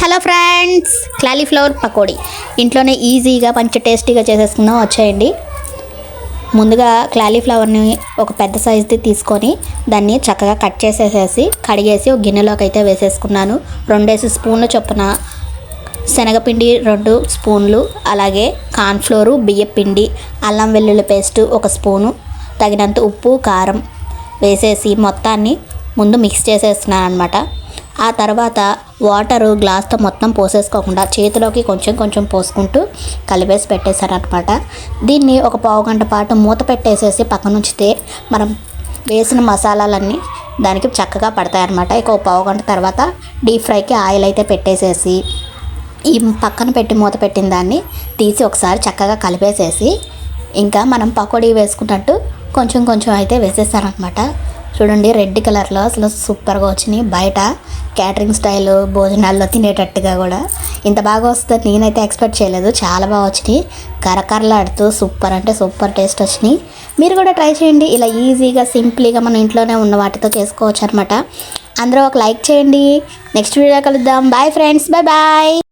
Hello friends క్లాలీఫ్లవర్ pakodi. ఇంట్లోనే ఈజీగా మంచి టేస్టీగా చేసేసుకుందాం. వచ్చేయండి. ముందుగా క్లాలీఫ్లవర్ని ఒక పెద్ద సైజుది తీసుకొని దాన్ని చక్కగా కట్ చేసేసేసి కడిగేసి ఒక గిన్నెలోకి అయితే వేసేసుకున్నాను. రెండేసి స్పూన్ల చొప్పున శనగపిండి రెండు స్పూన్లు అలాగే కార్న్ఫ్లోరు బియ్యపిండి అల్లం వెల్లుల్లి పేస్ట్ ఒక స్పూను తగినంత ఉప్పు కారం వేసేసి మొత్తాన్ని ముందు మిక్స్ చేసేస్తున్నాను అనమాట ఆ తర్వాత వాటరు గ్లాస్తో మొత్తం పోసేసుకోకుండా చేతిలోకి కొంచెం కొంచెం పోసుకుంటూ కలిపేసి పెట్టేశారనమాట. దీన్ని ఒక పావు గంట పాటు మూత పెట్టేసేసి పక్కన ఉంచితే మనం వేసిన మసాలాలన్నీ దానికి చక్కగా పడతాయన్నమాట. ఇక ఒక పావు గంట తర్వాత డీప్ ఫ్రైకి ఆయిల్ అయితే పెట్టేసేసి ఈ పక్కన పెట్టి మూత పెట్టిన దాన్ని తీసి ఒకసారి చక్కగా కలిపేసేసి ఇంకా మనం పకోడీ వేసుకున్నట్టు కొంచెం కొంచెం అయితే వేసేస్తారనమాట. చూడండి రెడ్ కలర్లో అసలు సూపర్గా వచ్చినాయి. బయట క్యాటరింగ్ స్టైల్ భోజనాల్లో తినేటట్టుగా కూడా. ఇంత బాగా వస్తుంది నేనైతే ఎక్స్పెక్ట్ చేయలేదు. చాలా బాగా వచ్చినాయి. కరకరలాడుతూ సూపర్ అంటే సూపర్ టేస్ట్ వచ్చినాయి. మీరు కూడా ట్రై చేయండి. ఇలా ఈజీగా సింప్లీగా మన ఇంట్లోనే ఉన్న వాటితో చేసుకోవచ్చు అనమాట అందరూ ఒక లైక్ చేయండి. నెక్స్ట్ వీడియో కలుద్దాం. Bye friends bye bye